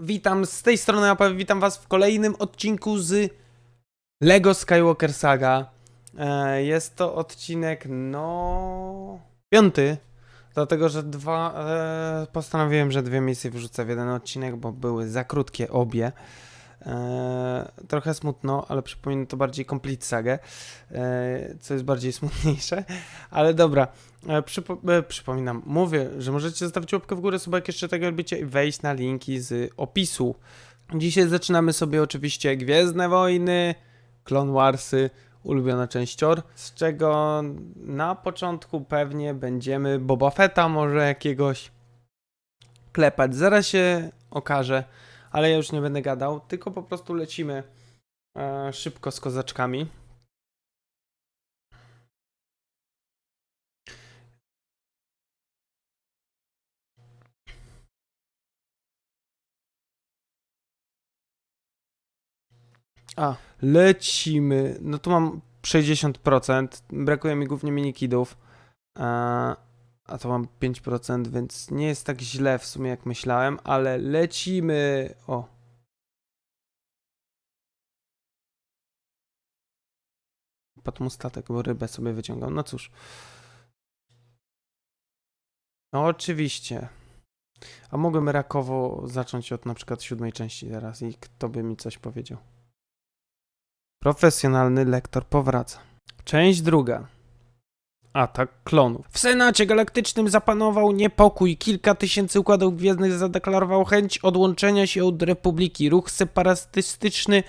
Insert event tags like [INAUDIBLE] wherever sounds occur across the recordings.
Witam z tej strony Apaw, witam was w kolejnym odcinku z Lego Skywalker Saga. E, jest to odcinek, no... piąty, dlatego że dwa... E, postanowiłem, że dwie misje wrzucę w jeden odcinek, bo były za krótkie obie. E, trochę smutno, ale przypomina to bardziej Complete Sagę, e, co jest bardziej [LAUGHS] smutniejsze, ale dobra. E, przypo, przypominam, mówię, że możecie zostawić łapkę w górę, sobie jak jeszcze tego lubicie i wejść na linki z opisu. Dzisiaj zaczynamy sobie oczywiście Gwiezdne Wojny, Clone Warsy, ulubiona częścior, z czego na początku pewnie będziemy Boba Fetta może jakiegoś klepać. Zaraz się okaże, ale ja już nie będę gadał, tylko po prostu lecimy e, szybko z kozaczkami. A, lecimy. No tu mam 60%. Brakuje mi głównie minikidów. A, a to mam 5%, więc nie jest tak źle w sumie jak myślałem, ale lecimy. O. Pod mu statek, bo rybę sobie wyciągał. No cóż. No oczywiście. A mogłem rakowo zacząć od na przykład siódmej części teraz i kto by mi coś powiedział. Profesjonalny lektor powraca. Część druga. Atak klonów. W Senacie Galaktycznym zapanował niepokój. Kilka tysięcy układów gwiezdnych zadeklarował chęć odłączenia się od Republiki. Ruch separatystyczny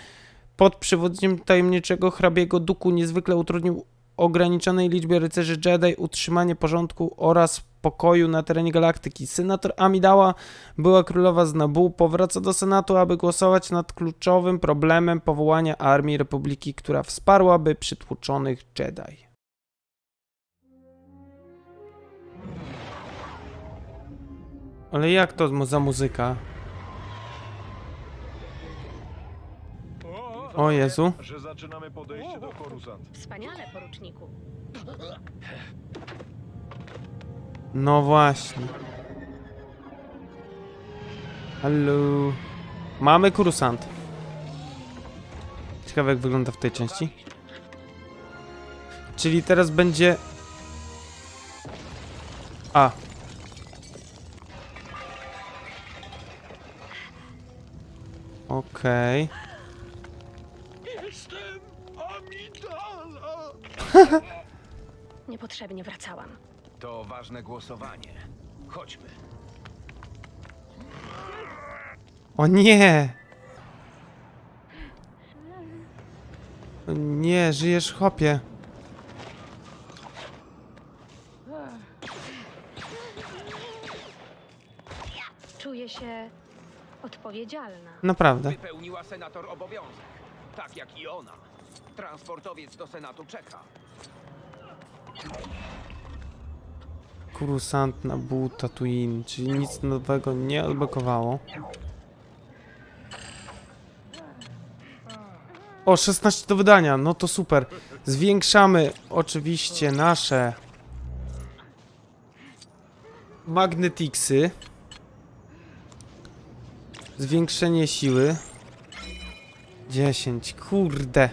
pod przewodnictwem tajemniczego hrabiego Duku niezwykle utrudnił ograniczonej liczbie rycerzy Jedi utrzymanie porządku oraz pokoju na terenie galaktyki. Senator Amidała była królowa z Nabu, powraca do Senatu, aby głosować nad kluczowym problemem powołania armii Republiki, która wsparłaby przytłoczonych Jedi. Ale jak to za muzyka? O Jezu. że zaczynamy podejście do Korusant. Wspaniale, poruczniku. No właśnie. Halo. Mamy kurusant. Ciekawe jak wygląda w tej części. Czyli teraz będzie... A. Okej. Jestem Amidala! [LAUGHS] Niepotrzebnie wracałam. To ważne głosowanie. Chodźmy. O nie! O nie, żyjesz chopie. Czuję się odpowiedzialna. Naprawdę. Wypełniła senator obowiązek. Tak jak i ona. Transportowiec do Senatu czeka. Kurusant na Buu Tatooine, czyli nic nowego nie odblokowało. O, 16 do wydania, no to super. Zwiększamy oczywiście nasze magneticsy. Zwiększenie siły. 10, kurde.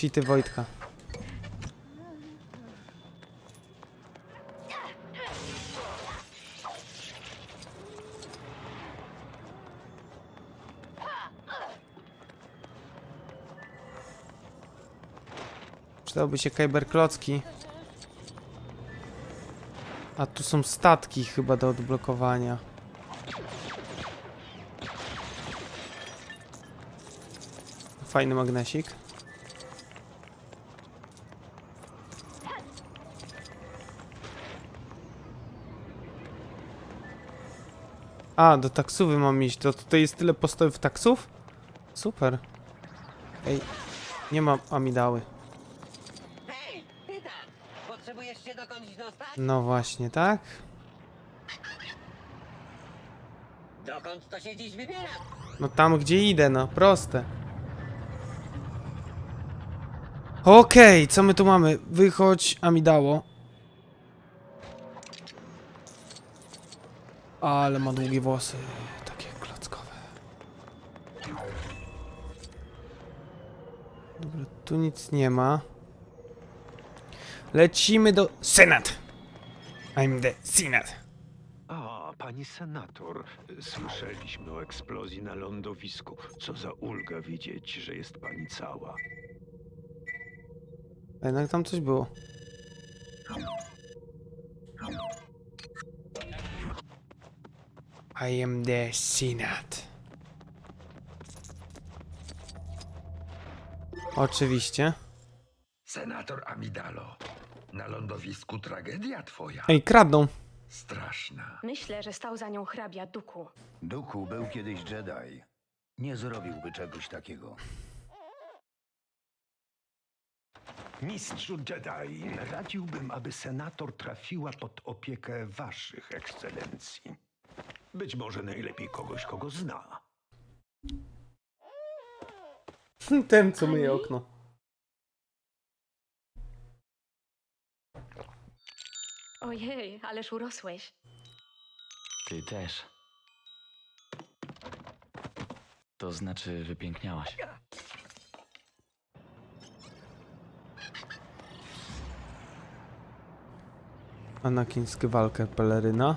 Cheaty Wojtka. Przydałby się Kyber Klocki. A tu są statki chyba do odblokowania. Fajny magnesik. A, do taksówy mam iść. To tutaj jest tyle postojów taksów? Super. Ej, nie mam amidały. No właśnie, tak? Dokąd to się dziś wybiera? No tam, gdzie idę, no, proste. Okej, co my tu mamy? Wychodź, Amidało. Ale ma długie włosy, takie klockowe. Dobra, tu nic nie ma. Lecimy do Senat. I'm the Senat. A, pani senator, słyszeliśmy o eksplozji na lądowisku. Co za ulga wiedzieć, że jest pani cała. A jednak tam coś było. I am the Senat. Oczywiście. Senator Amidalo, na lądowisku tragedia twoja. Ej, kradną. Straszna. Myślę, że stał za nią hrabia Duku. Duku był kiedyś Jedi. Nie zrobiłby czegoś takiego. Mistrzu Jedi, radziłbym, aby senator trafiła pod opiekę waszych ekscelencji. Być może najlepiej kogoś, kogo zna. [LAUGHS] Ten, co myje okno. Ojej, ależ urosłeś. Ty też. To znaczy, wypiękniałaś. Anakin Skywalker, peleryna.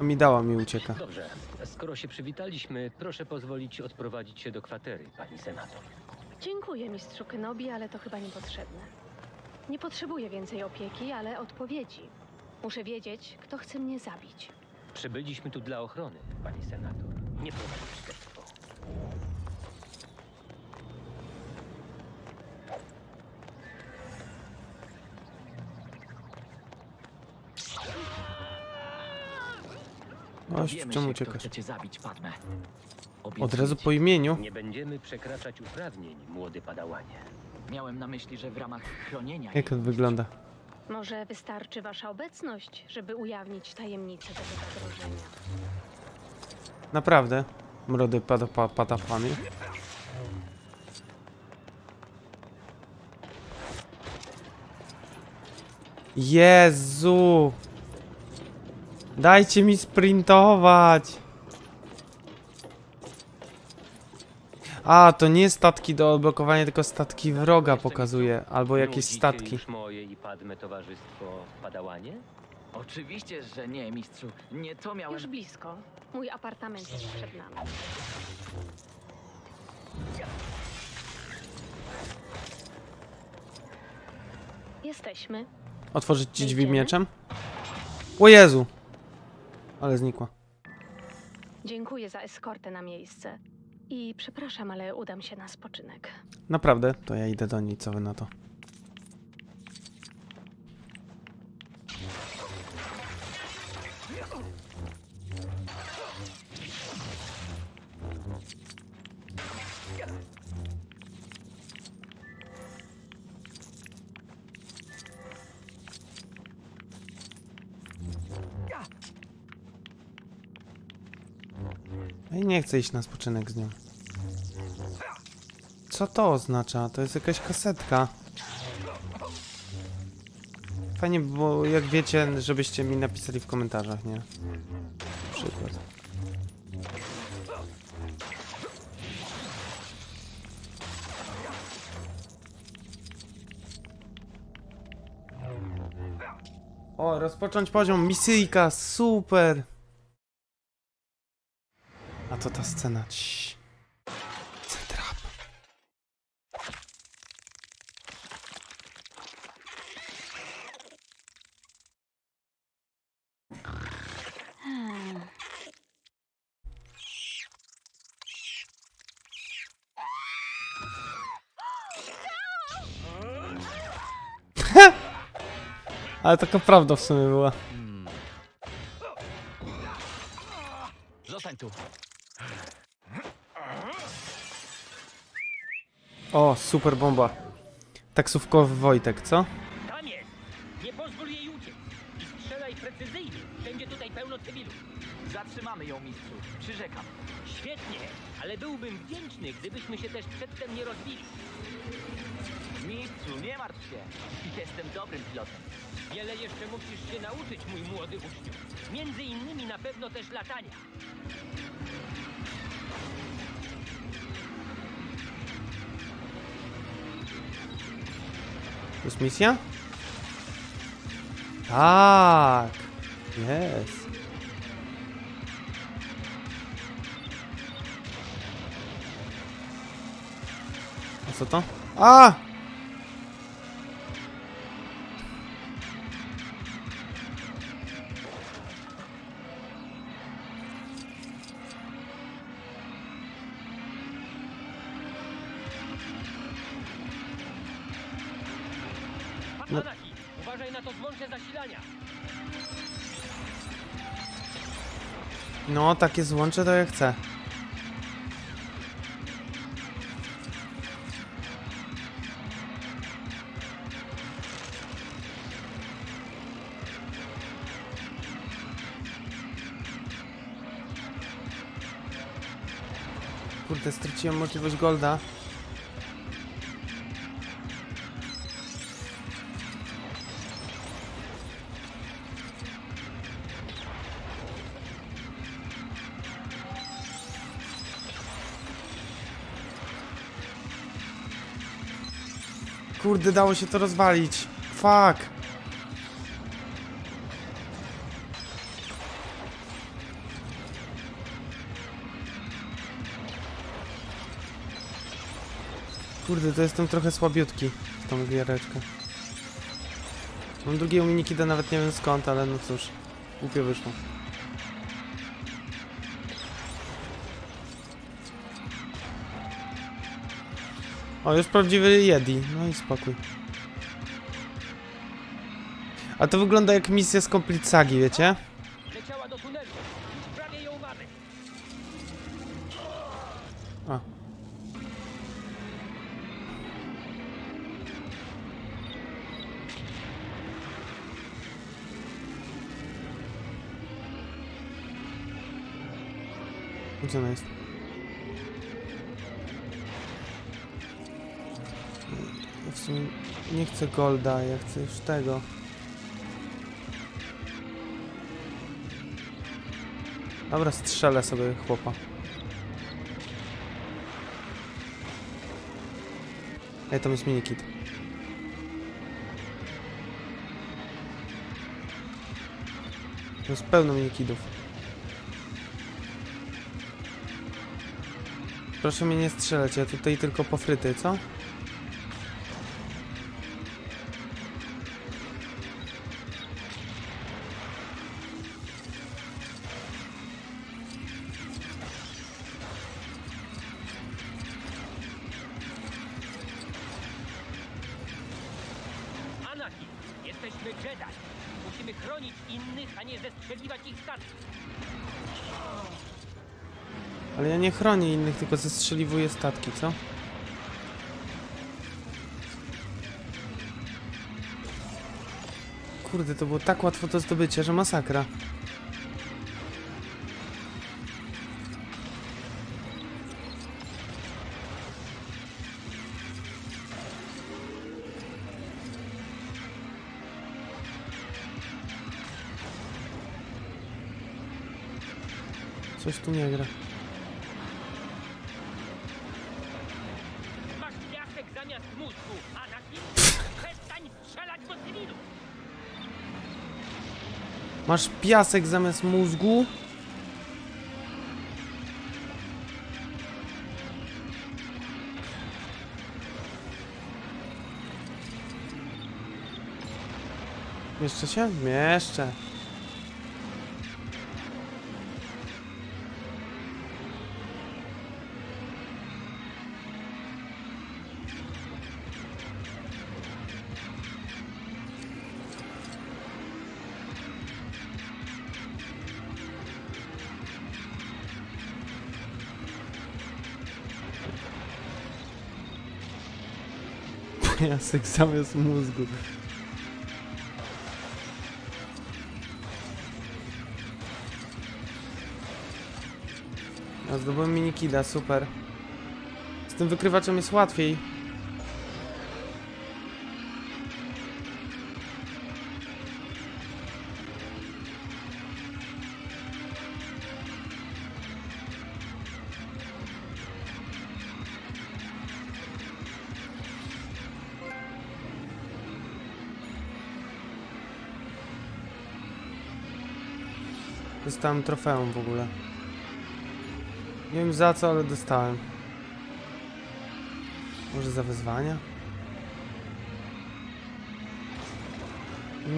A mi dała mi ucieka. Dobrze, skoro się przywitaliśmy, proszę pozwolić odprowadzić się do kwatery, pani senator. Dziękuję, mistrzu Kenobi, ale to chyba niepotrzebne. Nie potrzebuję więcej opieki, ale odpowiedzi. Muszę wiedzieć, kto chce mnie zabić. Przybyliśmy tu dla ochrony, pani senator. Nie prowadzić śledztwo. Wiemy czemu się, kto uciekasz? chce cię zabić, Padme. Od razu po imieniu? Nie będziemy przekraczać uprawnień, młody padałanie. Miałem na myśli, że w ramach chronienia... Jak on wygląda? Może wystarczy wasza obecność, żeby ujawnić tajemnicę tego zagrożenia. Naprawdę? Mrody pada, pa, patafany? Jezu! Dajcie mi sprintować! A, to nie statki do odblokowania, tylko statki wroga pokazuje. Albo jakieś statki. już moje i padme towarzystwo padałanie? Oczywiście, że nie, mistrzu. Nie to miałem... Już blisko. Mój apartament jest przed nami. Jesteśmy. Otworzyć ci drzwi Wejdziemy? mieczem? O Jezu! Ale znikła. Dziękuję za eskortę na miejsce. I przepraszam, ale udam się na spoczynek. Naprawdę? To ja idę do niej, co wy na to? Nie chcę iść na spoczynek z nią. Co to oznacza? To jest jakaś kasetka. Fajnie, bo jak wiecie, żebyście mi napisali w komentarzach, nie? Na przykład. O, rozpocząć poziom misyjka, super! Ta scena, Cii. Centrap. [LAUGHS] Ale taka prawda w sumie była. O, super bomba. Taksówkowy Wojtek, co? Tam jest! Nie pozwól jej uciec! Strzelaj precyzyjnie! Będzie tutaj pełno cywilów. Zatrzymamy ją, mistrzu. Przyrzekam. Świetnie, ale byłbym wdzięczny, gdybyśmy się też przedtem nie rozbili. Mistrzu, nie martw się. Jestem dobrym pilotem. Wiele jeszcze musisz się nauczyć, mój młody uczniu. Między innymi na pewno też latania. Jest misja? Tak. Jest. A co! No. Anaki, uważaj na to złącze zasilania. No, takie złącze to ja chcę. Kurde, straciłem możliwość golda. Kurde, dało się to rozwalić. Fuck. Kurde, to jestem trochę słabiutki w tą giereczkę. Mam drugiego minikida, nawet nie wiem skąd, ale no cóż. Głupio wyszło. O, już prawdziwy Jedi. No i spokój. A to wygląda jak misja z Complete Sagi, wiecie? A. Gdzie ona jest? Ja w sumie nie chcę golda, ja chcę już tego. Dobra, strzelę sobie chłopa. Ej, tam jest minikit. Jest pełno minikidów. Proszę mnie nie strzelać, ja tutaj tylko po fryty, co? Chronię innych, tylko zestrzeliwuję statki, co? Kurde, to było tak łatwo do zdobycia, że masakra. Coś tu nie gra. Masz piasek zamiast mózgu? Mieszczę się? Mieszczę. Piasek zamiast mózgu. Ja zdobyłem minikida, super. Z tym wykrywaczem jest łatwiej. Dostałem trofeum w ogóle. Nie wiem za co, ale dostałem. Może za wyzwania?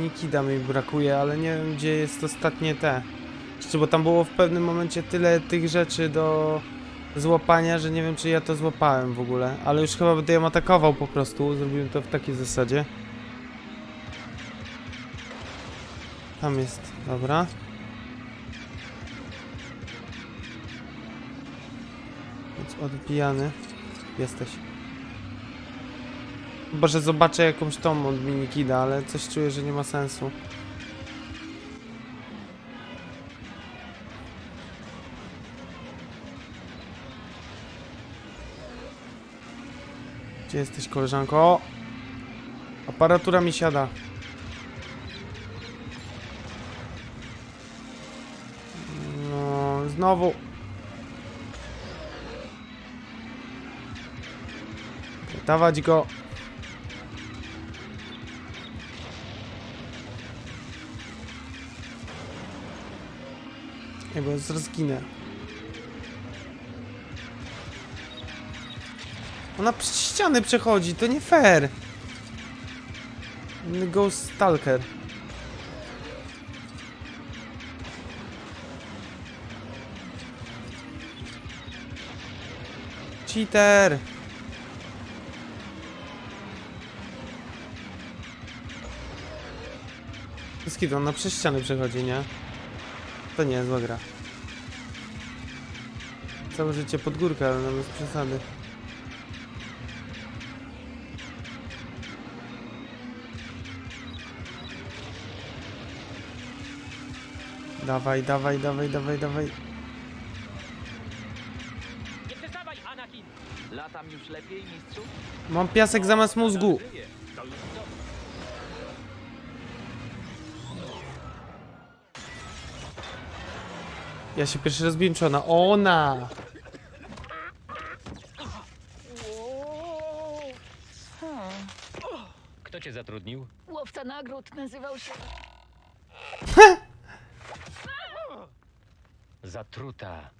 Nikida mi brakuje, ale nie wiem gdzie jest ostatnie te. Jeszcze, bo tam było w pewnym momencie tyle tych rzeczy do złapania, że nie wiem czy ja to złapałem w ogóle. Ale już chyba będę ją atakował po prostu. Zrobiłem to w takiej zasadzie. Tam jest, dobra. Odbijany. Jesteś. Chyba, że zobaczę jakąś tą od minikida, ale coś czuję, że nie ma sensu. Gdzie jesteś, koleżanko? O! Aparatura mi siada. No, znowu. Dawać go. Ej, bo zaraz zginę. Ona przez ściany przechodzi, to nie fair. Ghost Stalker. Cheater! Skid, ona przez ściany przechodzi, nie? To nie jest zła gra. Całe życie pod górkę, ale no bez przesady. Dawaj, dawaj, dawaj, dawaj, dawaj. Nie przestawaj, Anakin! Latam już lepiej, mistrzu? Mam piasek zamiast mózgu. Żyje. Ja się pierwszy raz biłem, czy ona? Ona! Kto cię zatrudnił? Łowca nagród nazywał się. Zatruta.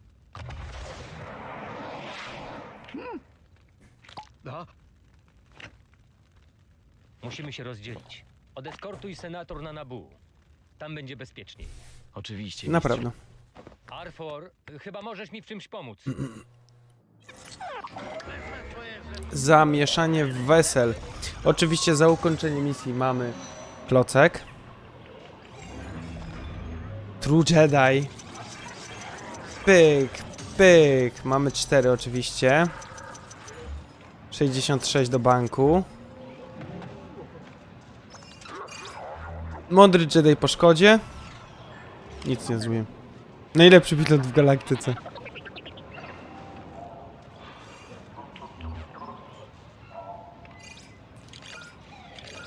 Musimy się rozdzielić. Odeskortuj senator na Nabu. Tam będzie bezpieczniej. Oczywiście. Naprawdę. Arfor, chyba możesz mi w czymś pomóc. Zamieszanie w wesel. Oczywiście za ukończenie misji mamy klocek. True Jedi. Pyk, pyk. Mamy cztery oczywiście. 66 do banku. Mądry Jedi po szkodzie. Nic nie zrobiłem. Najlepszy pilot w galaktyce.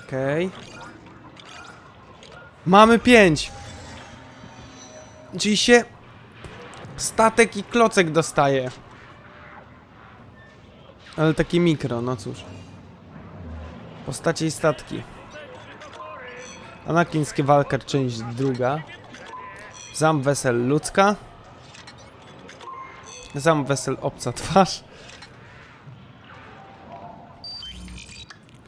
Okej. Mamy pięć. Czyli się statek i klocek dostaje. Ale takie mikro, no cóż. Postacie i statki. Anakiński walka, część druga. Zam wesel ludzka. Zam wesel obca twarz.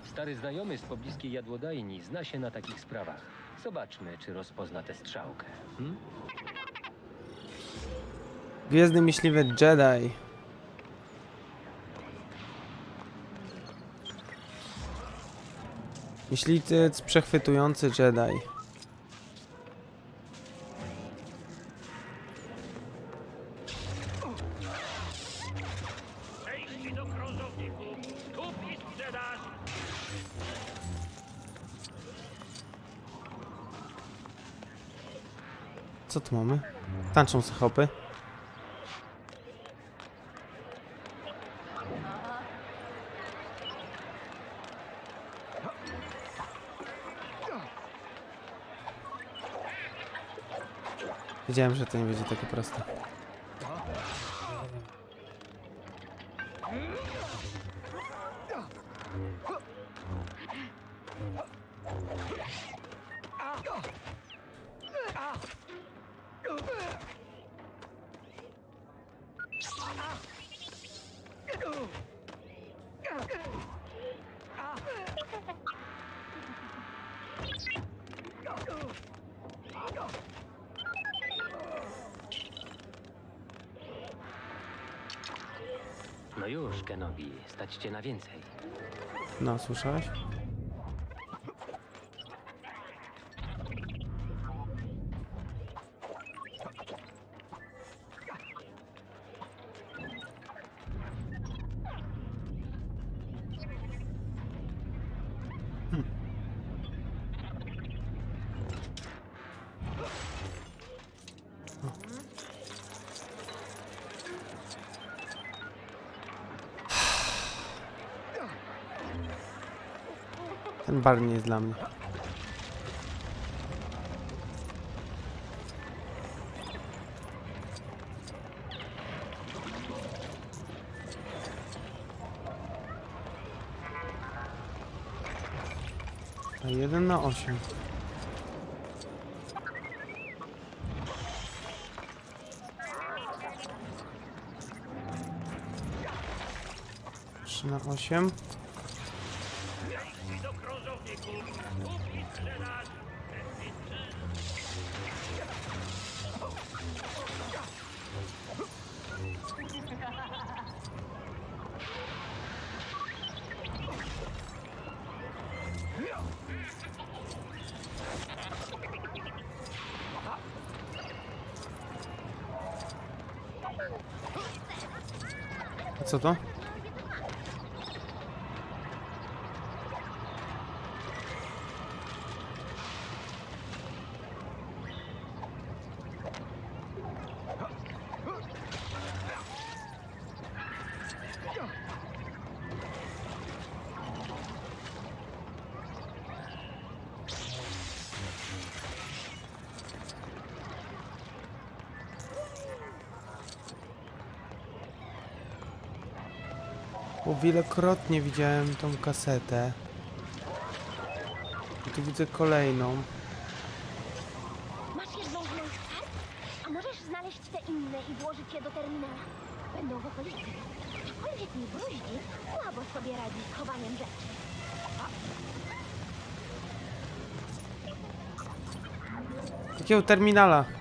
Stary znajomy z pobliskiej jadłodajni zna się na takich sprawach. Zobaczmy, czy rozpozna tę strzałkę. Hmm? Gwiezdny myśliwy Jedi. Myśliwiec przechwytujący Jedi. Do krążowniku. Tu jest sprzedaż. Co tu mamy? Tańczą se hopy. Wiedziałem, że to nie będzie takie proste. No już, Kenobi, stać cię na więcej. No, słyszałeś? Bar nie jest dla mnie. Jeden na osiem. Trzy na osiem. A Bo wielokrotnie widziałem tą kasetę. I tu widzę kolejną. Masz jedną z moich kart? A możesz znaleźć te inne i włożyć je do terminala? Będą w okolicy. Cokolwiek mi bruździ, słabo sobie radzi z chowaniem rzeczy. Jakiego terminala?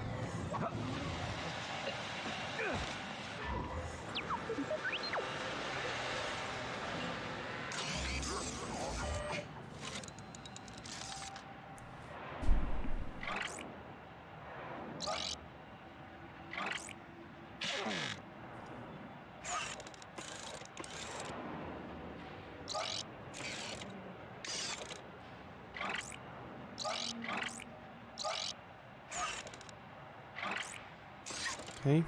Okej.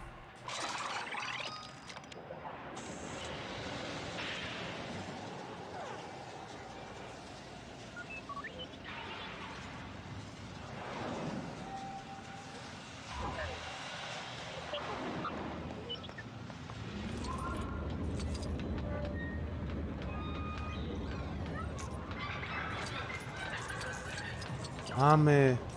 Mamy.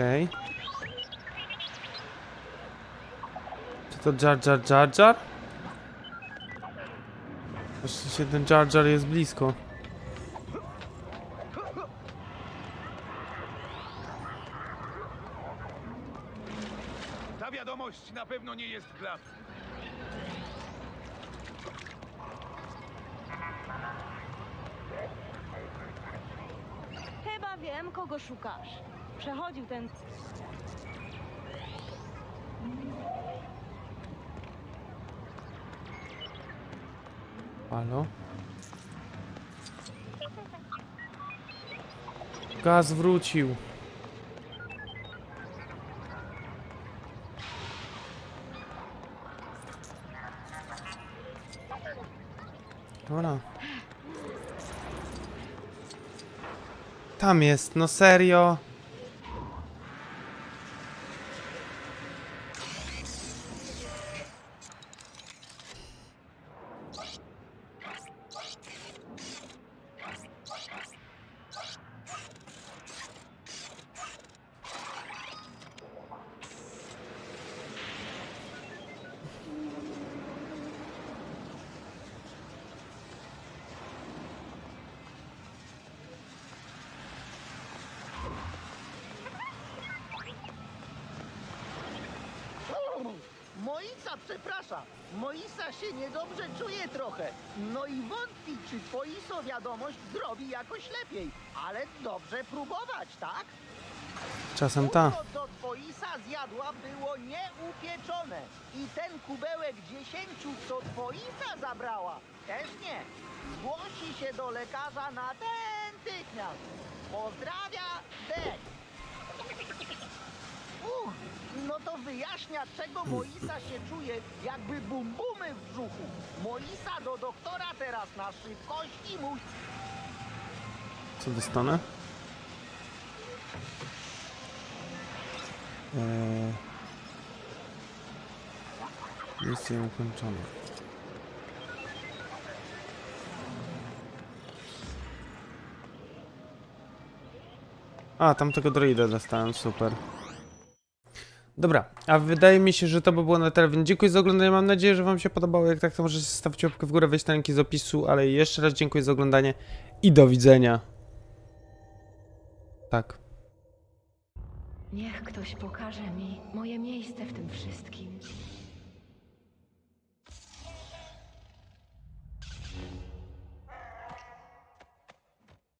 Okej. Czy to Jar Jar Jar Jar? Właściwie ten Jar Jar jest blisko. Ta wiadomość na pewno nie jest dla Chyba wiem, kogo szukasz. Przechodził ten... Halo? Gaz wrócił. Dobra. Tam jest, no serio. Moisa, przepraszam. Moisa się niedobrze czuje trochę. No i wątpi, czy Twoiso wiadomość zrobi jakoś lepiej. Ale dobrze próbować, tak? Czasem ta. To, co Twoisa zjadła, było nieupieczone. I ten kubełek dziesięciu, co Twoisa zabrała, też nie. Zgłosi się do lekarza natychmiast. Pozdrawia, Dek. Uch, no to wyjaśnia, czego Moisa się czuje, jakby bumbumy w brzuchu. Moisa do doktora teraz na szybkość i musi... Co dostanę? Eee... Misja ukończona. A, tamtego droida dostałem, super. Dobra, a wydaje mi się, że to by było na tyle, więc dziękuję za oglądanie, mam nadzieję, że wam się podobało, jak tak to możecie zostawić łapkę w górę, wejść na linki z opisu, ale jeszcze raz dziękuję za oglądanie i do widzenia. Tak. Niech ktoś pokaże mi moje miejsce w tym wszystkim.